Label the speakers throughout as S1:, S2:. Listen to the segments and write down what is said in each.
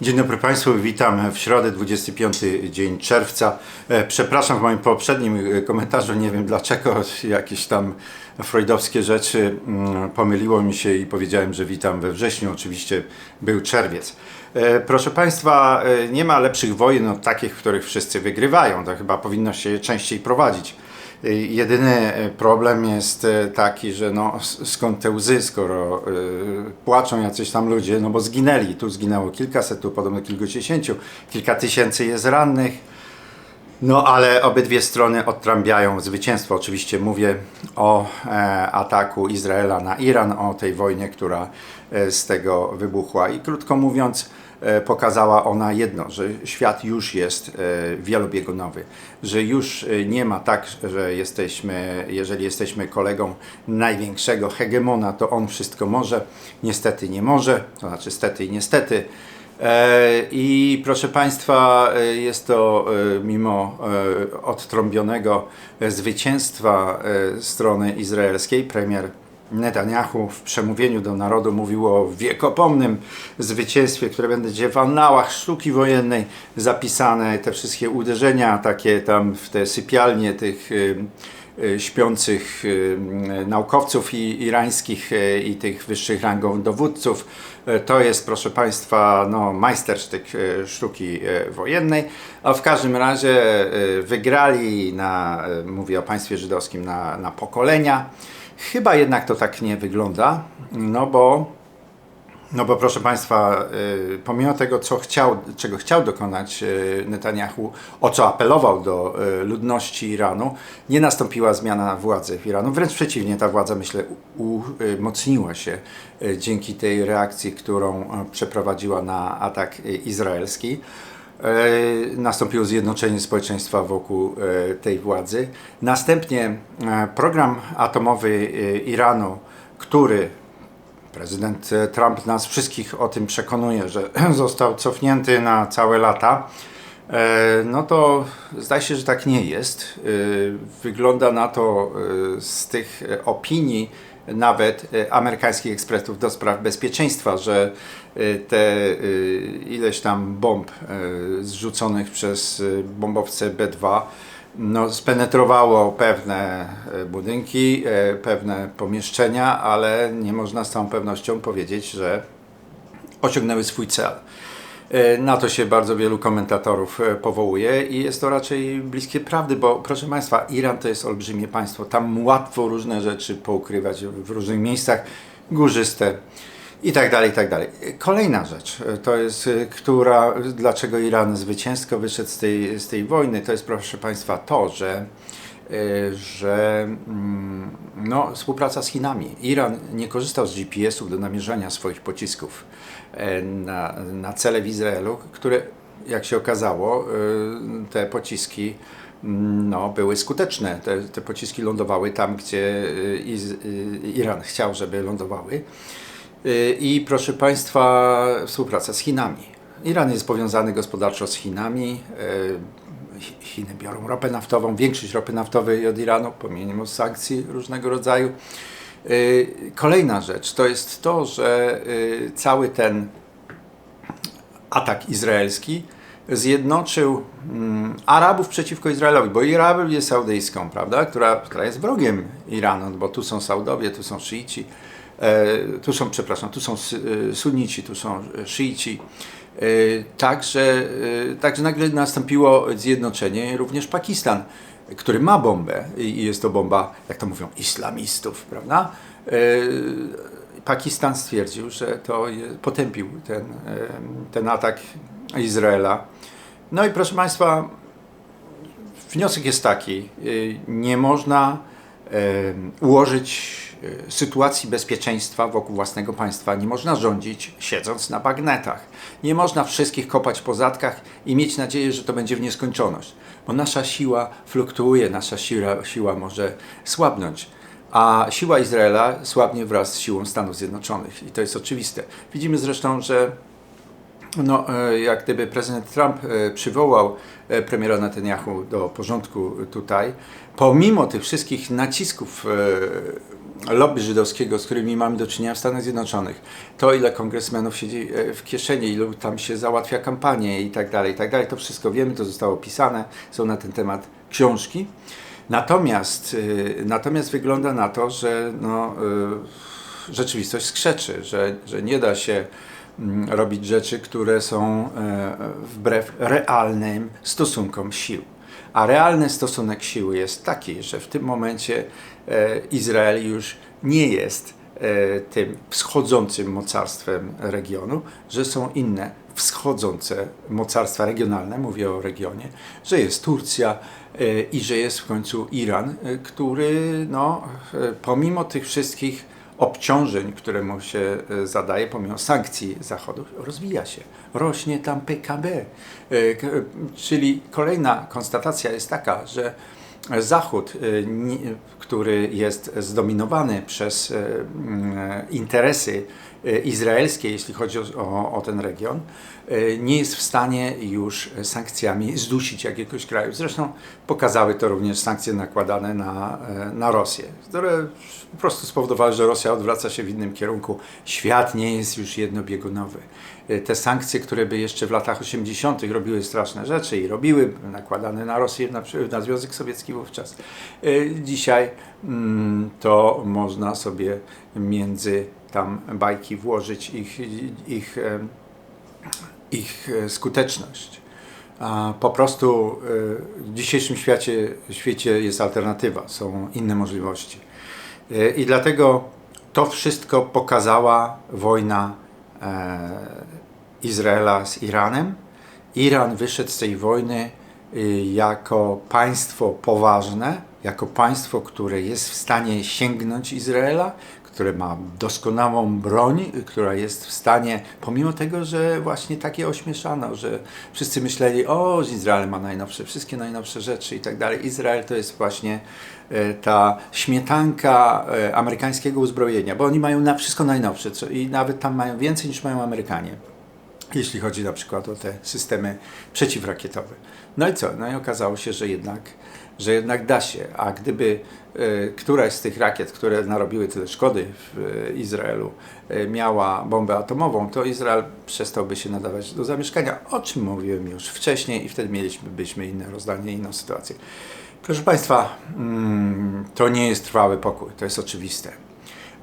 S1: Dzień dobry Państwu, witam w środę, 25 dzień czerwca. E, Przepraszam w moim poprzednim e, komentarzu, nie wiem dlaczego, jakieś tam freudowskie rzeczy mm, pomyliło mi się i powiedziałem, że witam we wrześniu, oczywiście był czerwiec. E, Proszę Państwa, nie ma lepszych wojen od takich, w których wszyscy wygrywają, to chyba powinno się je częściej prowadzić. Jedyny y, problem jest y, taki, że no, skąd te łzy, skoro y, płaczą jacyś tam ludzie, no bo zginęli. Tu zginęło kilkaset, tu podobno kilkudziesięciu, kilka tysięcy jest rannych. No ale obydwie strony odtrąbiają zwycięstwo. Oczywiście mówię o e, ataku Izraela na Iran, o tej wojnie, która e, z tego wybuchła. I krótko mówiąc, e, pokazała ona jedno, że świat już jest e, wielobiegunowy, że już e, nie ma tak, że jesteśmy, jeżeli jesteśmy kolegą największego hegemona, to on wszystko może. Niestety nie może, to znaczy stety i niestety. E, I proszę Państwa, e, jest to e, mimo e, odtrąbionego e, zwycięstwa e, strony izraelskiej, premier Netanyahu w przemówieniu do narodu mówił o wiekopomnym zwycięstwie, które będzie w annałach sztuki wojennej zapisane, te wszystkie uderzenia takie tam w te sypialnie tych e, śpiących e, naukowców irańskich e, i tych wyższych rangą dowódców. To jest, proszę Państwa, no, majstersztyk sztuki wojennej. A w każdym razie wygrali na, mówię o państwie żydowskim, na, na pokolenia. Chyba jednak to tak nie wygląda, no bo no bo proszę Państwa, y, pomimo tego, co chciał, czego chciał dokonać y, Netanyahu, o co apelował do y, ludności Iranu, nie nastąpiła zmiana władzy w Iranu. Wręcz przeciwnie, ta władza, myślę, umocniła się dzięki tej reakcji, którą przeprowadziła na atak izraelski. Nastąpiło zjednoczenie społeczeństwa wokół tej władzy. Następnie program atomowy Iranu, który Prezydent e, Trump nas wszystkich o tym przekonuje, że został cofnięty na całe lata. E, No to zdaje się, że tak nie jest. E, Wygląda na to z tych opinii nawet amerykańskich ekspertów do spraw bezpieczeństwa, że te ileś tam bomb zrzuconych przez bombowce B-2 no, spenetrowało pewne e, budynki, e, pewne pomieszczenia, ale nie można z całą pewnością powiedzieć, że osiągnęły swój cel. E, Na to się bardzo wielu komentatorów powołuje i jest to raczej bliskie prawdy, bo proszę Państwa, Iran to jest olbrzymie państwo. Tam łatwo różne rzeczy poukrywać w różnych miejscach, górzyste i tak dalej, i tak dalej. Kolejna rzecz, e, to jest, e, która, dlaczego Iran zwycięsko wyszedł z tej, z tej wojny, to jest proszę Państwa to, że e, że mm, no, współpraca z Chinami. Iran nie korzystał z GPS-ów do namierzania swoich pocisków na, na cele w Izraelu, które, jak się okazało, te pociski mm, no, były skuteczne. Te, te pociski lądowały tam, gdzie Iran chciał, żeby lądowały. E, I proszę Państwa, współpraca z Chinami. Iran jest powiązany gospodarczo z Chinami. Chi- Chiny biorą ropę naftową, większość ropy naftowej od Iranu, pomimo sankcji różnego rodzaju. Y, Kolejna rzecz to jest to, że y, cały ten atak izraelski zjednoczył mm, Arabów przeciwko Izraelowi, bo Arabię Saudyjską, prawda, która, która jest wrogiem Iranu, bo tu są Saudowie, tu są szyici, e, tu są, przepraszam, tu są e, sunnici, tu są szyici. E, Także, także nagle nastąpiło zjednoczenie, również Pakistan, który ma bombę i jest to bomba, jak to mówią, islamistów, prawda? Pakistan stwierdził, że to potępił ten, ten atak Izraela. No i proszę Państwa, wniosek jest taki: y, nie można ułożyć y, sytuacji bezpieczeństwa wokół własnego państwa, nie można rządzić siedząc na bagnetach. Nie można wszystkich kopać po zadkach i mieć nadzieję, że to będzie w nieskończoność, bo nasza siła fluktuuje, nasza siła, siła może słabnąć. A siła Izraela słabnie wraz z siłą Stanów Zjednoczonych i to jest oczywiste. Widzimy zresztą, że no, e, jak gdyby prezydent Trump e, przywołał e, premiera Netanyahu do porządku tutaj, pomimo tych wszystkich nacisków lobby żydowskiego, z którymi mamy do czynienia w Stanach Zjednoczonych, to ile kongresmenów siedzi w kieszeni, ilu tam się załatwia kampanię i tak dalej, i tak dalej, to wszystko wiemy, to zostało pisane, są na ten temat książki. Natomiast, e, natomiast wygląda na to, że no, e, rzeczywistość skrzeczy, że, że nie da się mm, robić rzeczy, które są wbrew realnym stosunkom sił. A realny stosunek siły jest taki, że w tym momencie e, Izrael już nie jest e, tym wschodzącym mocarstwem regionu, że są inne wschodzące mocarstwa regionalne, mówię o regionie, że jest Turcja e, i że jest w końcu Iran, który no, pomimo tych wszystkich obciążeń, które mu się e, zadaje, pomimo sankcji Zachodu, rozwija się. Rośnie tam PKB. E, czyli kolejna konstatacja jest taka, że Zachód, e, który jest zdominowany przez interesy izraelskie, jeśli chodzi o, o, ten region, nie jest w stanie już sankcjami zdusić jakiegoś kraju. Zresztą pokazały to również sankcje nakładane na, na Rosję, które po prostu spowodowały, że Rosja odwraca się w innym kierunku. Świat nie jest już jednobiegunowy. Te sankcje, które by jeszcze w latach 80. robiły straszne rzeczy i robiły, nakładane na Rosję, na, na Związek Sowiecki wówczas, e, dzisiaj mm, to można sobie między tam bajki włożyć ich, ich, e, ich skuteczność. Po prostu w dzisiejszym świecie, świecie jest alternatywa, są inne możliwości. I dlatego to wszystko pokazała wojna e, Izraela z Iranem. Iran wyszedł z tej wojny y, jako państwo poważne, jako państwo, które jest w stanie sięgnąć Izraela, które ma doskonałą broń, która jest w stanie, pomimo tego, że właśnie takie ośmieszano, że wszyscy myśleli, o, Izrael ma najnowsze, wszystkie najnowsze rzeczy i tak dalej. Izrael to jest właśnie e, ta śmietanka amerykańskiego uzbrojenia, bo oni mają na wszystko najnowsze i nawet tam mają więcej niż mają Amerykanie jeśli chodzi na przykład o te systemy przeciwrakietowe. No i co? No i okazało się, że jednak że jednak da się. A gdyby e, któraś z tych rakiet, które narobiły tyle szkody w e, Izraelu, e, miała bombę atomową, to Izrael przestałby się nadawać do zamieszkania, o czym mówiłem już wcześniej i wtedy mielibyśmy inne rozdanie, inną sytuację. Proszę Państwa, mm, to nie jest trwały pokój, to jest oczywiste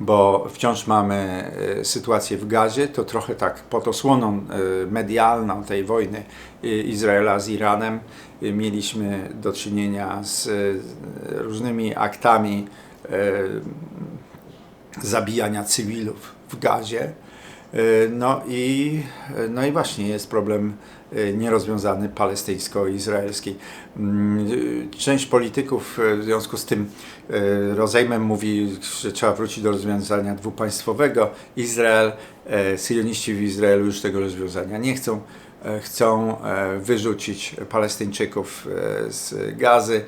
S1: bo wciąż mamy sytuację w Gazie, to trochę tak pod osłoną medialną tej wojny Izraela z Iranem mieliśmy do czynienia z e, różnymi aktami e, zabijania cywilów w gazie. E, no i, no i właśnie jest problem nierozwiązany palestyńsko-izraelski. Mm, część polityków w związku z tym rozejmem mówi, że trzeba wrócić do rozwiązania dwupaństwowego. Izrael, syjoniści w Izraelu już tego rozwiązania nie chcą. E, chcą e, wyrzucić Palestyńczyków e, z gazy,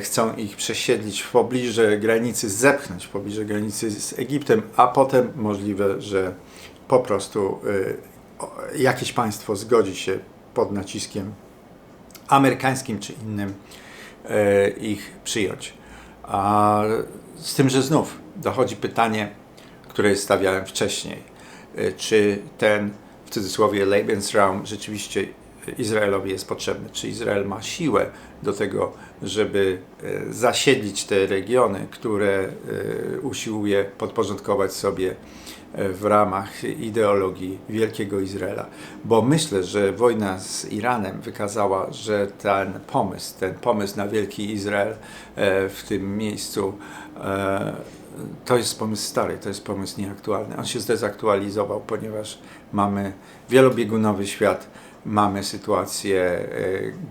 S1: chcą ich przesiedlić w pobliżu granicy, zepchnąć w pobliżu granicy z Egiptem, a potem możliwe, że po prostu jakieś państwo zgodzi się pod naciskiem amerykańskim czy innym ich przyjąć. A z tym, że znów dochodzi pytanie, które stawiałem wcześniej, czy ten cudzysłowie Lebensraum rzeczywiście Izraelowi jest potrzebny. Czy Izrael ma siłę do tego, żeby e, zasiedlić te regiony, które e, usiłuje podporządkować sobie e, w ramach ideologii Wielkiego Izraela. Bo myślę, że wojna z Iranem wykazała, że ten pomysł, ten pomysł na Wielki Izrael w tym miejscu to jest pomysł stary, to jest pomysł nieaktualny. On się zdezaktualizował, ponieważ mamy wielobiegunowy świat, mamy sytuację e,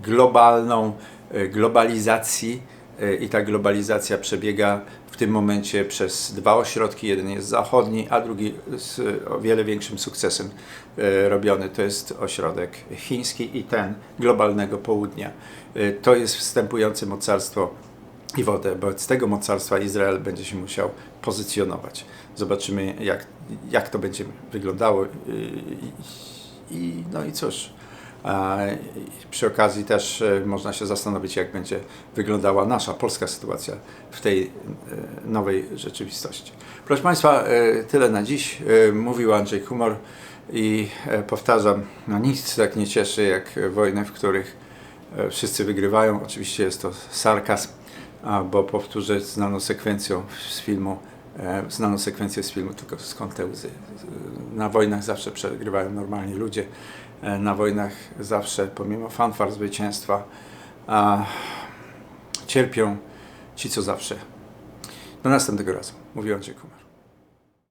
S1: globalną, e, globalizacji e, i ta globalizacja przebiega w tym momencie przez dwa ośrodki. Jeden jest zachodni, a drugi z o wiele większym sukcesem robiony. To jest ośrodek chiński i ten globalnego południa. To jest wstępujące mocarstwo i wodę. Wobec tego mocarstwa Izrael będzie się musiał pozycjonować. Zobaczymy, jak, jak to będzie wyglądało. I, no i cóż, Przy okazji też e, można się zastanowić, jak będzie wyglądała nasza polska sytuacja w tej e, nowej rzeczywistości. Proszę Państwa, e, tyle na dziś. Mówił Andrzej Humor i powtarzam, no nic tak nie cieszy jak wojny, w których wszyscy wygrywają. Oczywiście jest to sarkazm, bo powtórzę znaną sekwencją z filmu, znaną sekwencję z filmu, tylko skąd te łzy. Na wojnach zawsze przegrywają normalni ludzie. E, Na wojnach zawsze, pomimo fanfar zwycięstwa, cierpią ci, co zawsze. Do następnego razu. Mówił Andrzej Kumar.